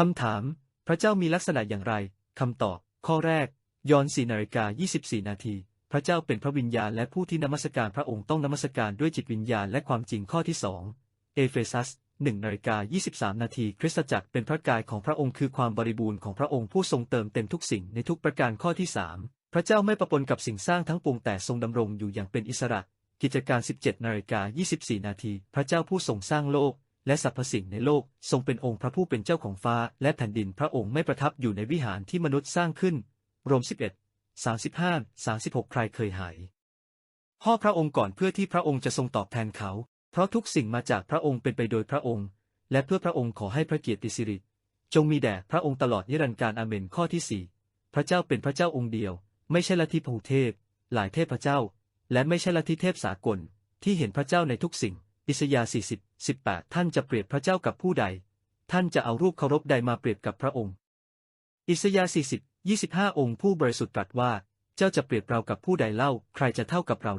คำถาม พระเจ้ามีลักษณะอย่างไร คำตอบ ข้อแรก ยอห์น4นาฬิกา24 นาที พระเจ้าเป็นพระวิญญาณและผู้ที่นมัสการพระองค์ต้องนมัสการด้วยจิตวิญญาณและความจริงข้อที่สองเอเฟซัส1นาฬิกา23 นาทีคริสตจักรเป็นพระกายของพระองค์คือความบริบูรณ์ของพระองค์ผู้ทรงเติมเต็มทุกสิ่งในทุกประการข้อที่3พระเจ้าไม่ประปนกับสิ่งสร้างทั้งปวงแต่ทรงดำรงอยู่อย่างเป็นอิสระ กิจการ 17นาฬิกา24 นาทีพระเจ้าผู้ทรงสร้างโลก และสรรพสิ่งในโลก ทรงเป็นองค์พระผู้เป็นเจ้าของฟ้า และแผ่นดินพระองค์ไม่ประทับอยู่ในวิหารที่มนุษย์สร้างขึ้น โรม 11 35 36 ใครเคยหายห่อพระองค์ก่อนเพื่อที่พระองค์จะทรงตอบแทนเขา เพราะทุกสิ่งมาจากพระองค์เป็นไปโดยพระองค์ และเพื่อพระองค์ขอให้พระเกียรติสิริจงมีแด่พระองค์ตลอดนิรันดร์การอาเมนข้อที่สี่พระเจ้าเป็นพระเจ้าองค์เดียว ไม่ใช่ลัทธิพหูเทพ หลายเทพพระเจ้า และไม่ใช่ลัทธิเทพสากลที่เห็นพระเจ้าในทุกสิ่ง อิสยาห์40 18 ท่านจะเปรียบพระเจ้ากับผู้ใด ท่านจะเอารูปเคารพใดมาเปรียบกับพระองค์ อิสยาห์40 25 องค์ผู้บริสุทธิ์ตรัสว่า เจ้าจะเปรียบเรากับผู้ใดเล่า ใครจะเท่ากับเรา